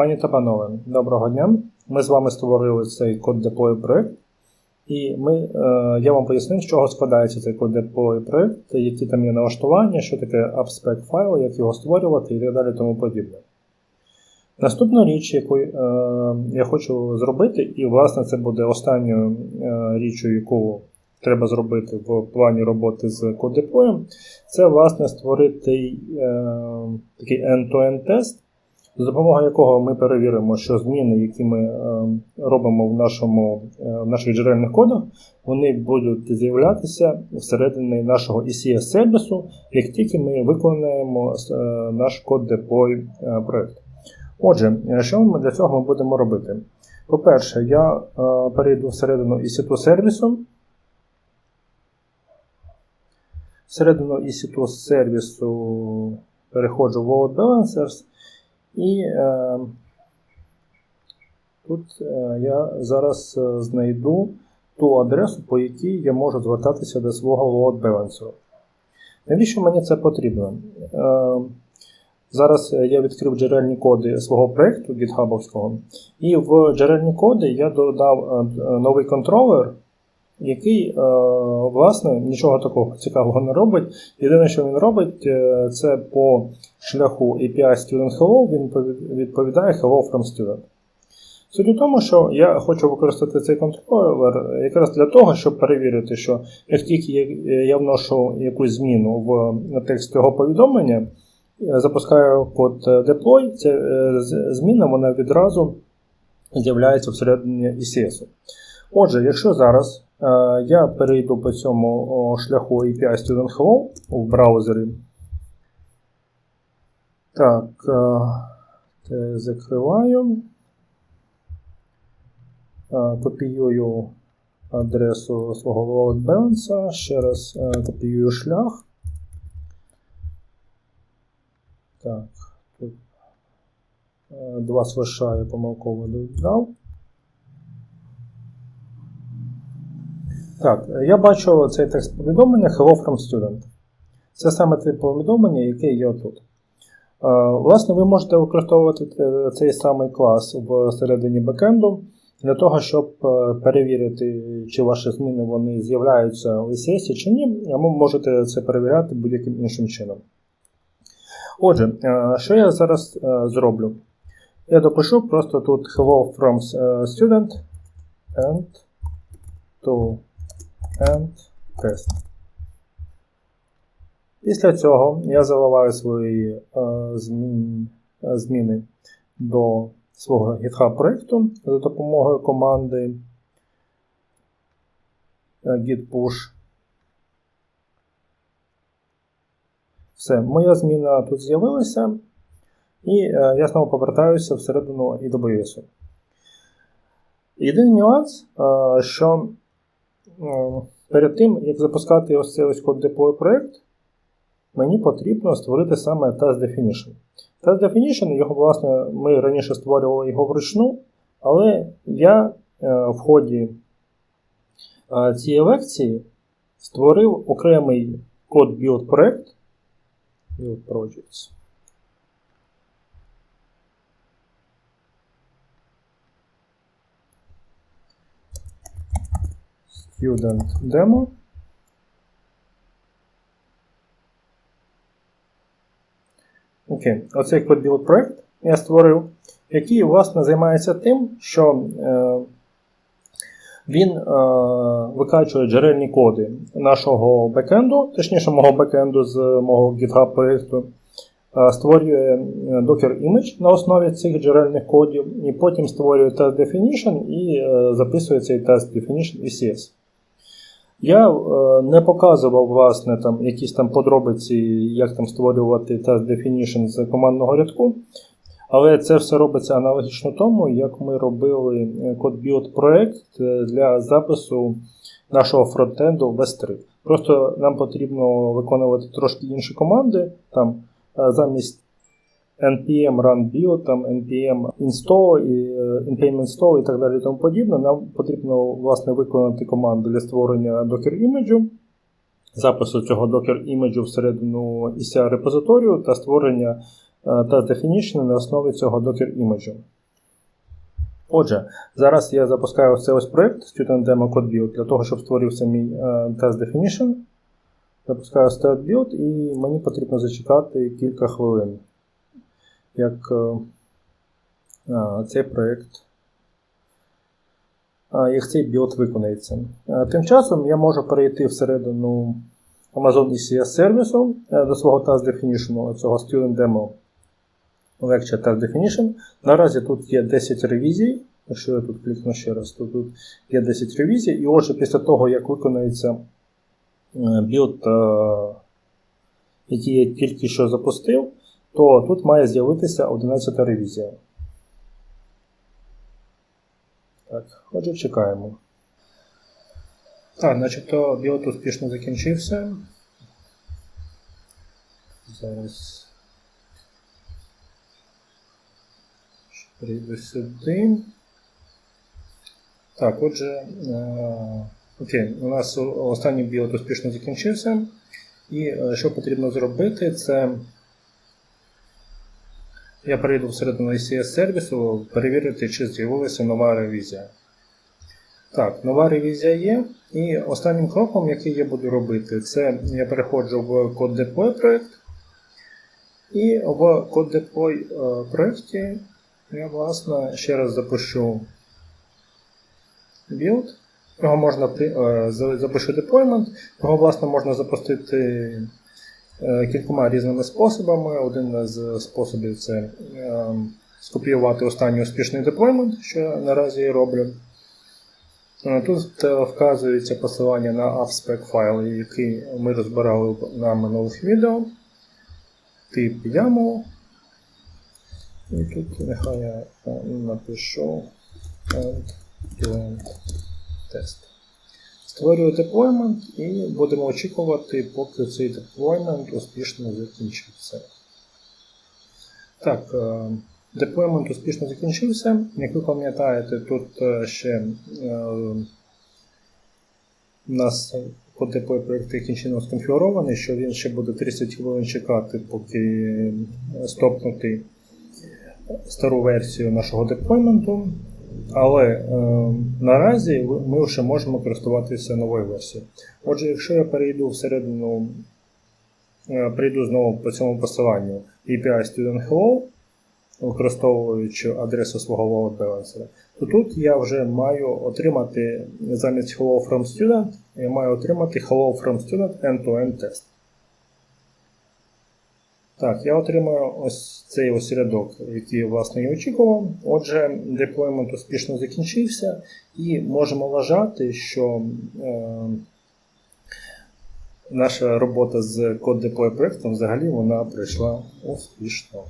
Пані та панове, доброго дня. Ми з вами створили цей код деплою проект. І ми, е, я вам пояснив, з чого складається цей код деплою проект, які там є налаштування, що таке AppSpec файл, як його створювати і так далі тому подібне. Наступна річ, яку е, я хочу зробити, і, власне, це буде останньою е, річчю, яку треба зробити в плані роботи з код деплоєм, це, власне, створити е, такий end-to-end тест за допомогою якого ми перевіримо, що зміни, які ми е, робимо в нашому, е, в наших джерельних кодах, вони будуть з'являтися всередині нашого ECS-сервісу, як тільки ми виконаємо е, наш код deploy проєкт. Отже, що ми для цього будемо робити? По-перше, я перейду всередину EC2 сервісу. Всередину EC2 сервісу переходжу в Load Balancers. І е, тут е, я зараз е, знайду ту адресу, по якій я можу звертатися до свого load balancer. Навіщо мені це потрібно? Е, Зараз я відкрив джерельні коди свого проєкту GitHub, і в джерельні коди я додав е, новий контролер який, е, власне, нічого такого цікавого не робить. Єдине, що він робить, е, це по шляху API Student Hello, він відповідає Hello from Student. Суть у тому, що я хочу використати цей контролер якраз для того, щоб перевірити, що як тільки я вношу якусь зміну в текст цього повідомлення, запускаю код deploy, ця е, зміна вона відразу з'являється всередині ECS. Отже, якщо зараз Е, я перейду по цьому шляху API Student Hello в браузері. Так, е, закриваю. Е, копіюю адресу свого load balance, ще раз копіюю шлях. Так, тут два слеша я помилково додав. Так, я бачу цей текст повідомлення Hello from Student. Це саме те повідомлення, яке є тут. Е, власне, ви можете використовувати цей самий клас всередині бекенду для того, щоб е, перевірити, чи ваші зміни вони з'являються у ECS чи ні, а ви можете це перевіряти будь-яким іншим чином. Отже, е, що я зараз зроблю? Я допишу просто тут hello from student and to and test. Після цього я заливаю свої е, е, зміни до свого GitHub проєкту за допомогою команди е, git push. Все, моя зміна тут з'явилася, і я знову повертаюся всередину AWS. Єдиний нюанс, що перед тим, як запускати ось цей ось код deploy проєкт, мені потрібно створити саме Test Definition. Test Definition, його, власне, ми раніше створювали його вручну, але я е, в ході е, цієї лекції створив окремий код build проєкт Build Projects. Student Demo. Окей, оцей код проект я створив, який, власне, займається тим, що е, він е, викачує джерельні коди нашого бекенду, точніше, мого бекенду з мого GitHub проєкту, е, створює е, Docker image на основі цих джерельних кодів, і потім створює test definition і е, записує цей test definition ECS. Я е, не показував власне, там, якісь там подробиці, як там створювати тест definition з командного рядку. Але це все робиться аналогічно тому, як ми робили е, CodeBuild проект е, для запису нашого фронтенду в S3. Просто нам потрібно виконувати трошки інші команди. Там Замість npm run build, там npm install, і npm install і так далі і тому подібне, нам потрібно власне, виконати команду для створення docker іміджу, запису цього docker іміджу всередину ECR репозиторію та створення test definition на основі цього Docker іміджу. Отже, зараз я запускаю цей ось проєкт Student Demo Code Build для того, щоб створився мій е, test definition. Запускаю start build і мені потрібно зачекати кілька хвилин, як е, цей проєкт, як цей білд виконається. Тим часом я можу перейти всередину Amazon ECS сервісу е, до свого task definition, цього Student Demo Lecture Task Definition. Наразі тут є 10 ревізій. Якщо я тут клікну ще раз, то тут є 10 ревізій. І отже, після того, як виконається е, білд, який я тільки що запустив, то тут має з'явитися 11 ревізія. Так, отже, чекаємо. Так, начебто білд успішно закінчився. Зараз. Прийду сюди. Так, отже, е, окей, у нас останній білд успішно закінчився. І е, що потрібно зробити, це я перейду всередину ICS сервісу, перевірити, чи з'явилася нова ревізія. Так, нова ревізія є. І останнім кроком, який я буду робити, це я переходжу в Code Deploy проєкт. І в Code Deploy е, проєкті я, власне, ще раз запущу build. Його можна е, запишу deployment, його, власне, можна запустити кількома різними способами. Один з способів це е, скопіювати останній успішний деплоймент, що я наразі і роблю. Тут вказується посилання на AppSpec файл, який ми розбирали на минулих відео. Тип YAML. І тут нехай я напишу end тест. Створюю деплоймент і будемо очікувати, поки цей деплоймент успішно закінчиться. Так, деплоймент успішно закінчився. Як ви пам'ятаєте, тут ще у нас по деплой проєкт яким чином сконфігурований, що він ще буде 30 хвилин чекати, поки стопнути стару версію нашого деплойменту. Але е, наразі ми вже можемо користуватися новою версією. Отже, якщо я перейду всередину, е, прийду знову по цьому посиланню API Student Hello, використовуючи адресу свого load balancer, то тут я вже маю отримати замість Hello from Student, я маю отримати Hello from Student end-to-end тест. Так, я отримую ось цей ось рядок, який власне я очікував. Отже, деплоймент успішно закінчився, і можемо вважати, що е, наша робота з код деплой проєктом взагалі вона пройшла успішно.